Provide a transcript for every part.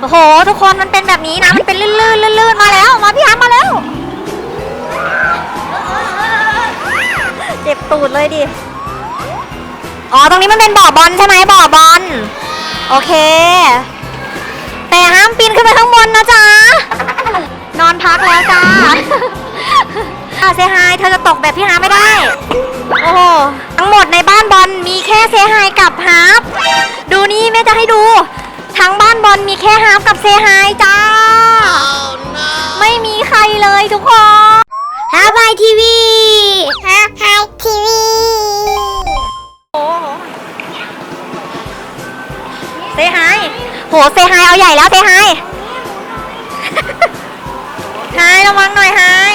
โอ้โห ทุกคนมันเป็นแบบนี้นะ มันเป็นลื่นลื่นลื่นลื่นมาแล้ว มาพี่อาร์ตมาแล้ว เจ็บตูดเลยดิ อ๋อ ตรงนี้มันเป็นบ่อบอลใช่ไหมบ่อบอล โอเค แต่ห้ามปีนขึ้นไปข้างบนนะจ๊ะ นอนพักแล้วจ้าอะเซฮายเธอจะตกแบบพี่ฮาร์ปไม่ได้ โอ้โห ทั้งหมดในบ้านบอลมีแค่เซฮายกับฮาร์ปดูนี่แม่จะให้ดู ทั้งบ้านบอลมีแค่ฮาร์ปกับเซฮายจ้า ไม่มีใครเลยทุกคนฮาร์ปไอทีวีฮาร์ปไอทีวีโอ้โหเซฮายโหเซฮายเอาใหญ่แล้วเซฮายฮายระวังหน่อยฮาย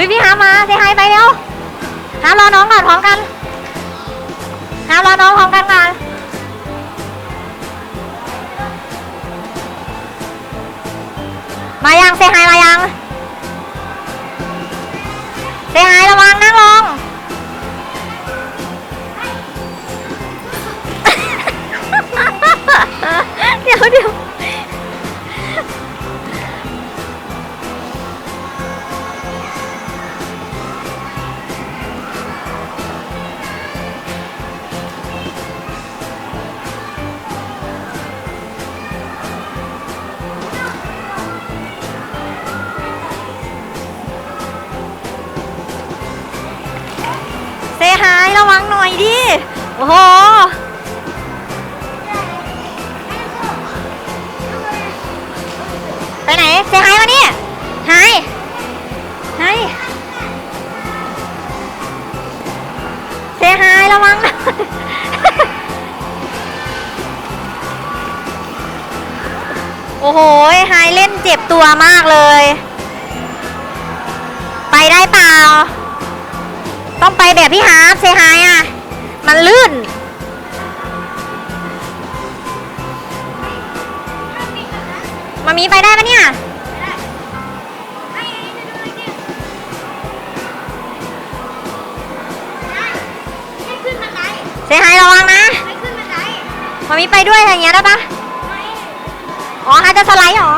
เฮ้ยพี่ฮามาเซฮายไปเร็วฮามรอน้องก่อนพร้อมกันฮามรอน้องพร้อมกันก่อนมายังเซฮายมายัง อยดิ โอ้โห ไปไหนเซฮายมานี่ไฮไฮเซฮายระวังน่อยโอ้โหไฮเล่นเจ็บตัวมากเลย ไปได้เปล่า ต้องไปแบบพี่ฮาร์ปเซฮายอะ มันลื่น มามีไปได้ปะเนี่ยให้ขึ้นบันไดเซฮายระวังนะให้ขึ้นบันไดมามีไปด้วยอย่างเงี้ยได้ปะอ๋อฮาจะสไลด์หรอ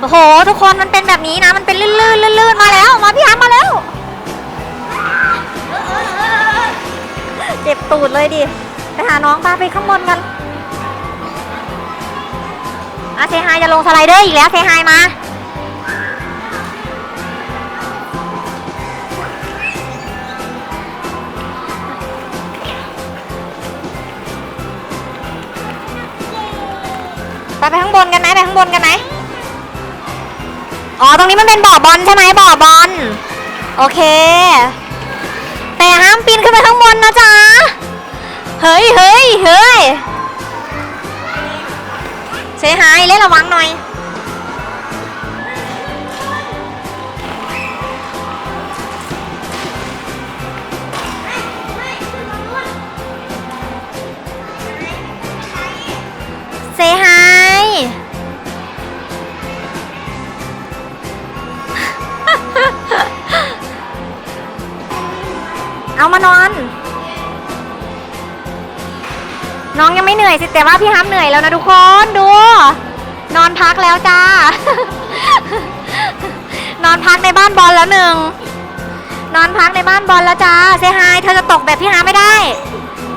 โอ้โห ทุกคนมันเป็นแบบนี้นะ มันเป็นลื่นลื่นลื่นลื่นมาแล้ว มาพี่ฮามาแล้ว ตูดเลยดิ ไปหาน้องป้าไปข้างบนกันอะเซฮายจะลงสไลเดอร์อีกแล้วเซฮายมา ไปไปข้างบนกันไหมไปข้างบนกันไหมอ๋อ ตรงนี้มันเป็นบ่อบอลใช่ไหมบ่อบอล โอเค แต่ห้ามปีนขึ้นไปข้างบนนะจ๊ะ เฮ้ยเฮ้ยเฮ้ยเซฮายเล่นระวังหน่อย เซฮายเอามานอน น้องยังไม่เหนื่อยสิแต่ว่าพี่ฮัมเหนื่อยแล้วนะทุกคนดู นอนพักแล้วจ้า นอนพักในบ้านบอลแล้วหนึ่งนอนพักในบ้านบอลแล้วจ้าเซฮายเธอจะตกแบบพี่ฮัมไม่ได้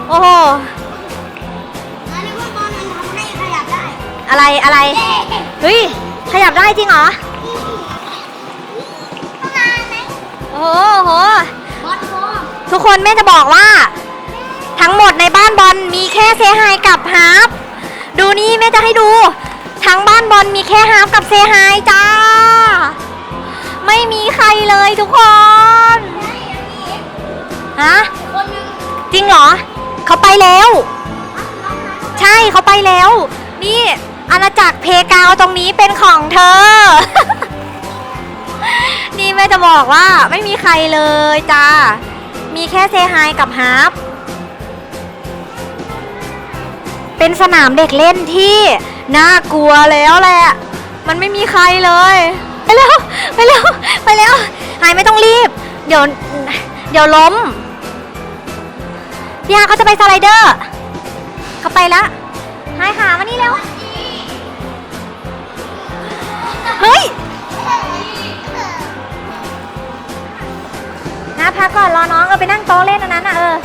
โอ้โหอันนี้ว่าบอลมันทำให้ขยับได้อะไรอะไรเฮ้ยขยับได้จริงเหรอต้องมาไหมโอ้โหบอลโฟมทุกคนแม่จะบอกว่า ทั้งหมดในบ้านบอลมีแค่เซฮายกับฮาร์ปดูนี่แม่จะให้ดู ทั้งบ้านบอลมีแค่ฮาร์ปกับเซฮายจ้า ไม่มีใครเลยทุกคนฮะคนหนึงจริงเหรอ เขาไปแล้ว ใช่เขาไปแล้ว นี่อาณาจักรเพกาวตรงนี้เป็นของเธอ นี่แม่จะบอกว่าไม่มีใครเลยจ้า มีแค่เซฮายกับฮาร์ป เป็นสนามเด็กเล่นที่น่ากลัวแล้วแหละ มันไม่มีใครเลย ไปแล้ว ไปแล้ว ไปแล้ว หายไม่ต้องรีบ เดี๋ยว เดี๋ยวล้มพี่ฮาเขาจะไปสไลเดอร์ เขาไปละหายขามานี่เร็วเฮ้ยนะพักก่อนรอน้องเออไปนั่งโต๊ะเล่นอันนั้นน่ะเออ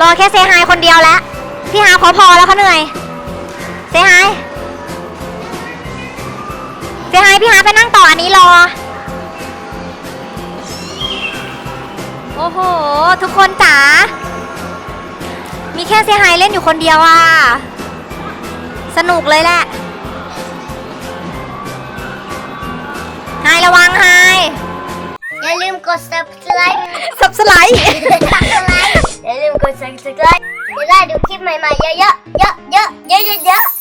รอแค่เซฮายคนเดียวแล้วพี่ฮาเขาพอแล้วเขาเหนื่อยเซฮายเซฮายพี่ฮาไปนั่งต่ออันนี้รอ โอ้โห ทุกคนจ๋ามีแค่เซฮายเล่นอยู่คนเดียวอะ สนุกเลยแหละไฮระวังไฮอย่าลืมกด subscribe สับสไลด์ subscribe อย่า ลืมกด subscribe จะได้ดูคลิปใหม่ๆเยอะๆเยอะๆเยอะๆเยอะๆ